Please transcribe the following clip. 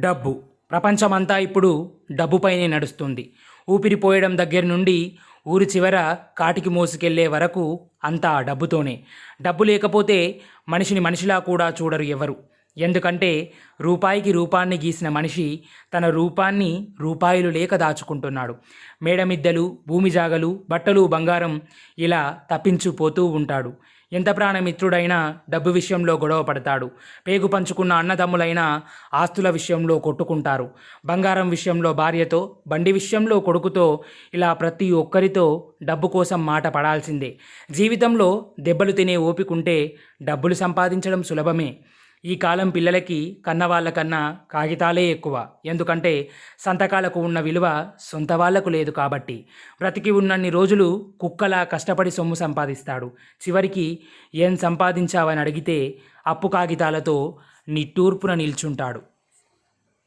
డబ్బు. ప్రపంచమంతా ఇప్పుడు డబ్బుపైనే నడుస్తుంది. ఊపిరిపోయడం దగ్గర నుండి ఊరి చివర కాటికి మోసుకెళ్ళే వరకు అంతా డబ్బుతోనే. డబ్బు లేకపోతే మనిషిని మనిషిలా కూడా చూడరు ఎవరు. ఎందుకంటే రూపాయికి రూపాన్ని గీసిన మనిషి తన రూపాన్ని రూపాయలు లేక దాచుకుంటున్నాడు. మేడమిద్దలు భూమి జాగలు బట్టలు బంగారం ఇలా తప్పించుపోతూ ఉంటాడు. ఎంత ప్రాణమిత్రుడైనా డబ్బు విషయంలో గొడవ పడతాడు. పేగు పంచుకున్న అన్నదమ్ములైనా ఆస్తుల విషయంలో కొట్టుకుంటారు. బంగారం విషయంలో భార్యతో బండి విషయంలో కొడుకుతో ఇలా ప్రతి ఒక్కరితో డబ్బు కోసం మాట పడాల్సిందే. జీవితంలో దెబ్బలు తినే ఓపికంటే డబ్బులు సంపాదించడం సులభమే. ఈ కాలం పిల్లలకి కన్నవాళ్ళకన్నా కాగితాలే ఎక్కువ. ఎందుకంటే సంతకాలకు ఉన్న విలువ సొంత వాళ్ళకు లేదు కాబట్టి. బ్రతికి ఉన్నన్ని రోజులు కుక్కలా కష్టపడి సొమ్ము సంపాదిస్తాడు. చివరికి ఏం సంపాదించావని అడిగితే అప్పు కాగితాలతో నిట్టూర్పున నిల్చుంటాడు.